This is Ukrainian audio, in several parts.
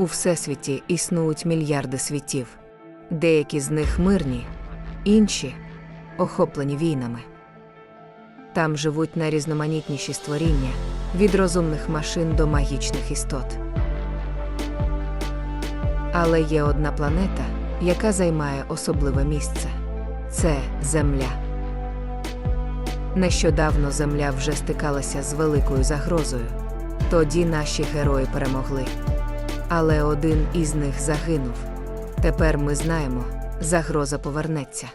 У всесвіті існують мільярди світів. Деякі з них мирні, інші охоплені війнами. Там живуть найрізноманітніші створіння від розумних машин до магічних істот. Але є одна планета, яка займає особливе місце це Земля. Нещодавно Земля вже стикалася з великою загрозою. Тоді наші герої перемогли. Але один із них загинув. Тепер ми знаємо, загроза повернеться.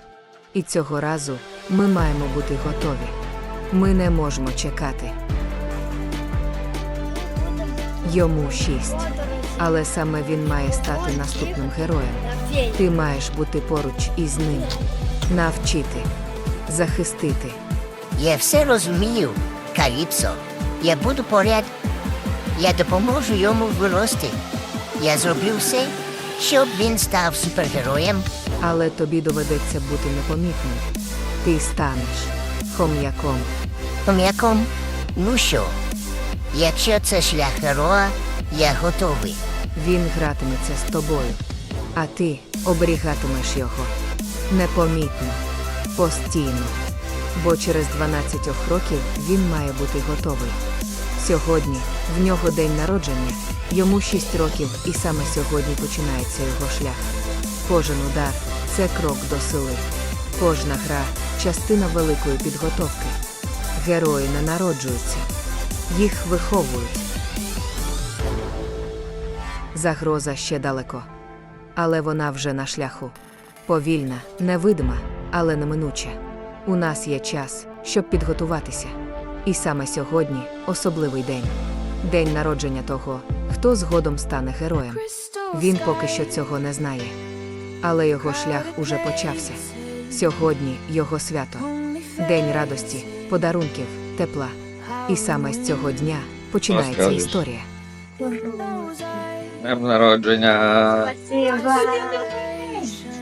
І цього разу ми маємо бути готові. Ми не можемо чекати. Йому шість. Але саме він має стати наступним героєм. Ти маєш бути поруч із ним, навчити, захистити. Я все розумію, Каліпсо. Я буду поряд. Я допоможу йому вирости. Я зроблю все, щоб він став супергероєм. Але тобі доведеться бути непомітним. Ти станеш хом'яком. Хом'яком, ну що, якщо це шлях героя, я готовий. Він гратиметься з тобою, а ти оберігатимеш його непомітно, постійно. Бо через 12 років він має бути готовий. Сьогодні в нього день народження, йому 6 років, і саме сьогодні починається його шлях. Кожен удар це крок до сили. Кожна гра частина великої підготовки. Герої не народжуються, їх виховують. Загроза ще далеко. Але вона вже на шляху. Повільна, невидима, але неминуча. У нас є час, щоб підготуватися. І саме сьогодні особливий день день народження того, хто згодом стане героєм. Він поки що цього не знає. Але його шлях уже почався. Сьогодні його свято, день радості, подарунків, тепла. І саме з цього дня починається історія. Днем народження. Спасибо.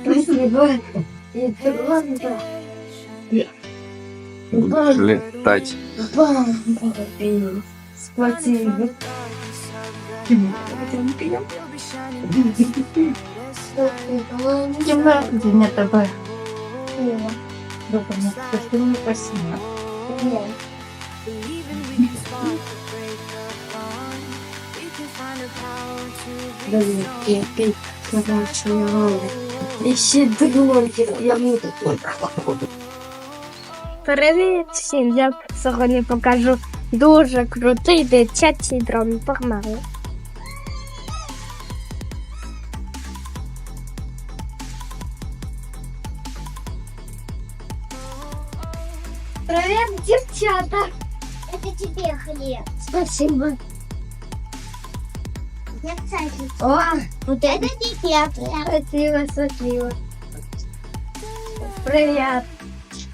Спасибо. Будеш літати. Спасибо. День рождения тебе. Спасибо, спасибо. Привет, я я буду. Привіт всім! Я сьогодні покажу дуже крутий дитячий дрон. Погнали! Привіт, дівчата! Это тебе хлеб. Спасибо. Я, кстати, О, вот это тебе хлеб. спасибо, спасибо. Привіт.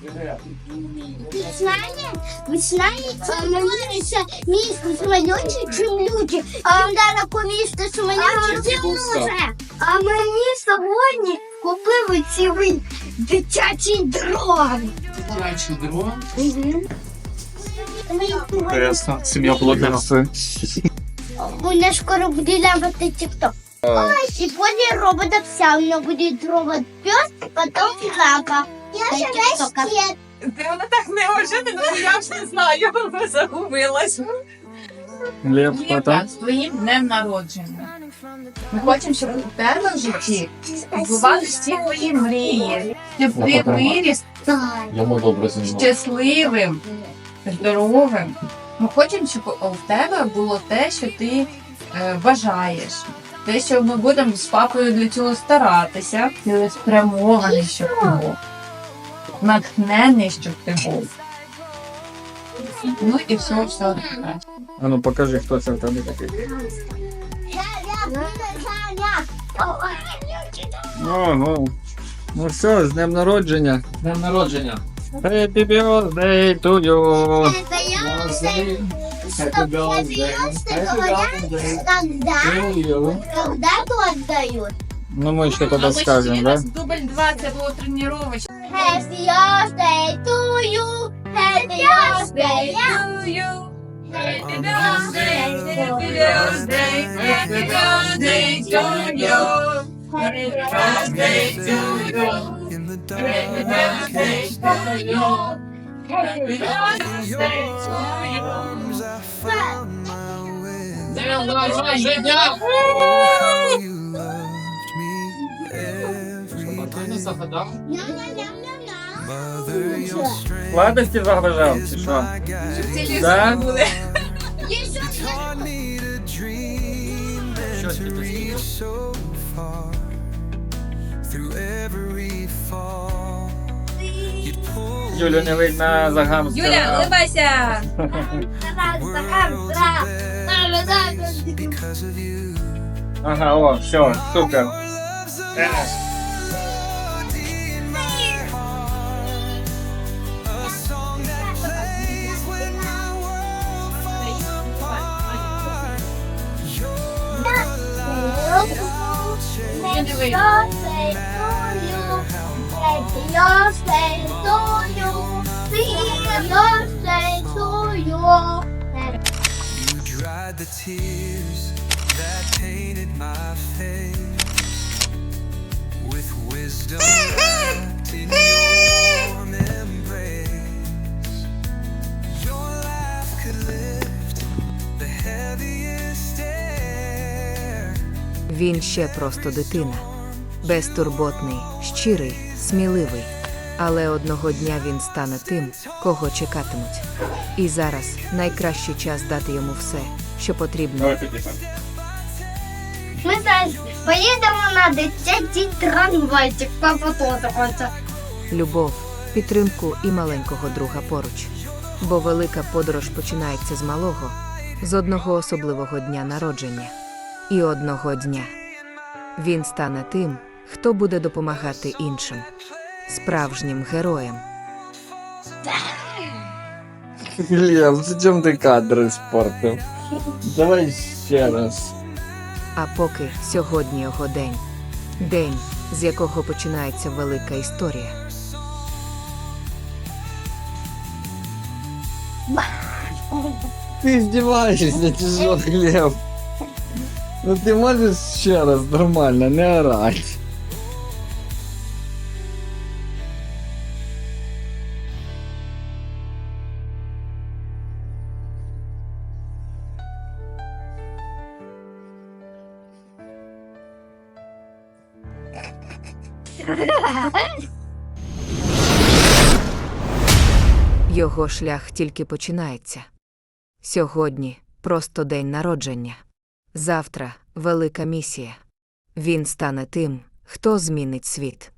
Вы знали, вы знаете, больше миску самолете, чем люди. Чем далеко миску самолете, чем лучше. А мені сьогодні купили цілий дитячий дрон. Дитячий дрон. Мы- Интересно. Семья блогеров. У нас скоро будет работать ТикТок. И после робота вся у меня будет робот пес, потом лапа. Я же растет. Вона так неожиданно, я ж не знаю, загубилась. Лев, Євка, з твоїм днем народження. Ми хочемо, щоб у тебе в житті відбувалися всі твої мрії, щоб ти виріс щасливим, здоровим. Ми хочемо, щоб у тебе було те, що ти е, бажаєш. Те, що ми будемо з папою для цього старатися, цілеспрямований, щоб ти був. Натхнений, щоб ти був. Ну і все, все. А ну покажи, хто це в тебе такий. О, ну. Ну все, з днем народження. З днем народження. Happy birthday to you. Happy birthday. Happy birthday. Когда? то отдают? Ну мы еще тогда скажем, да? Дубль 2 це було тренувачне. Happy birthday to you. Happy birthday to you. Happy birthday, happy birthday, happy birthday birthday to you. Happy birthday to you. Happy birthday to you. Happy birthday to you. З Днем народження! Ти не загадав? Сладості забажав, чи що? Да? Юлю не видно за гамстера. Юля, улибайся! Ага, о, все, супер. You dried the tears that painted my face with wisdom wrapped in your warm embrace. Your laugh could lift the heaviest air. Він ще просто дитина. Безтурботний, щирий, сміливий. Але одного дня він стане тим, кого чекатимуть. І зараз найкращий час дати йому все, що потрібно. Давай. Ми зараз поїдемо на дитячий трамвайчик, папа теж любов, підтримку і маленького друга поруч. Бо велика подорож починається з малого, з одного особливого дня народження. І одного дня він стане тим, хто буде допомагати іншим, справжнім героєм. Ілля, зачем ти кадри спортив? Давай ще раз. А поки сьогодні його день, день, з якого починається велика історія. Ти здіваєшся, чи що, Ну ти можеш ще раз нормально, не орать. Його шлях тільки починається. Сьогодні просто день народження. Завтра велика місія. Він стане тим, хто змінить світ.